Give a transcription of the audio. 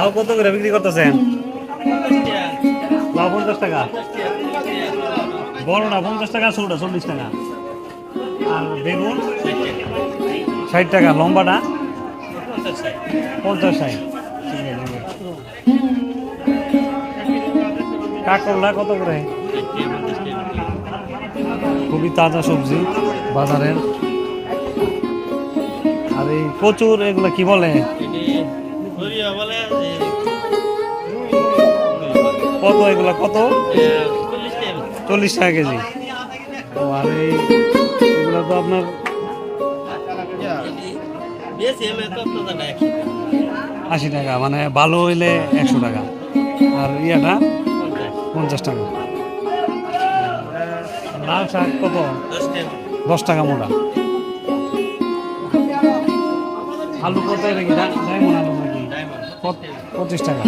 লাউ কত করে বিক্রি করতেছেন? লাউ পঞ্চাশ টাকা। বড়টা পঞ্চাশ টাকা ছোটটা চল্লিশ টাকা। আর বেগুন, ষাট টাকা লম্বাটা পঞ্চাশ ষাট। কাকরলা কত করে? খুবই তাজা সবজি, বাজারের। আর এই কচুর এগুলো কি বলে? কত এগুলো? কত? চল্লিশ টাকা কেজি। ও আর এই এগুলো তো আপনার আশি টাকা মানে ভালো হইলে একশো টাকা। আর ইয়াটা পঞ্চাশ টাকা। লাল শাক কত? দশ টাকা মোটা। আলু কত এটা কি ডায়মন্ড আলু পঁচিশ টাকা।